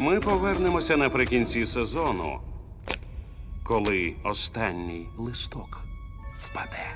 Ми повернемося наприкінці сезону, коли останній листок впаде.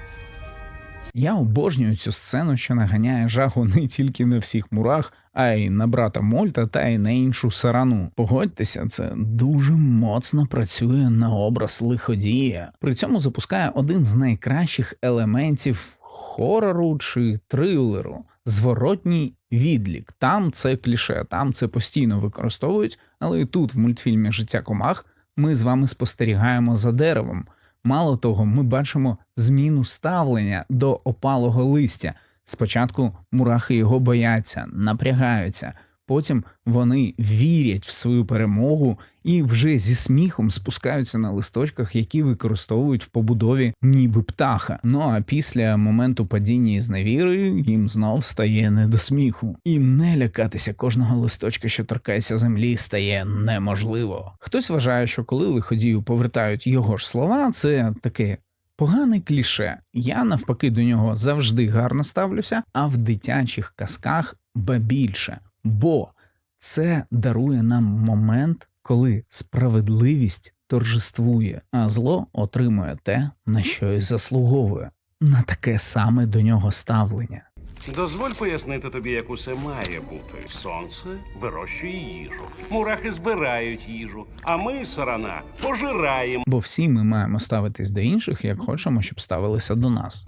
Я обожнюю цю сцену, що наганяє жаху не тільки на всіх мурах, а й на брата Мольта та й на іншу сарану. Погодьтеся, це дуже моцно працює на образ лиходія. При цьому запускає один з найкращих елементів хорору чи трилеру зворотній відлік. Там це кліше, там це постійно використовують, але і тут, в мультфільмі Життя комах, ми з вами спостерігаємо за деревом. Мало того, ми бачимо зміну ставлення до опалого листя. Спочатку мурахи його бояться, напрягаються. Потім вони вірять в свою перемогу і вже зі сміхом спускаються на листочках, які використовують в побудові ніби птаха. Ну а після моменту падіння із невіри їм знов стає не до сміху. І не лякатися кожного листочка, що торкається землі, стає неможливо. Хтось вважає, що коли лиходію повертають його ж слова, це таке Поганий кліше. Я навпаки до нього завжди гарно ставлюся, а в дитячих казках ба більше. Бо це дарує нам момент, коли справедливість торжествує, а зло отримує те, на що й заслуговує, на таке саме до нього ставлення. Дозволь пояснити тобі, як усе має бути. Сонце вирощує їжу, мурахи збирають їжу, а ми, сарана, пожираємо. Бо всі ми маємо ставитись до інших, як хочемо, щоб ставилися до нас.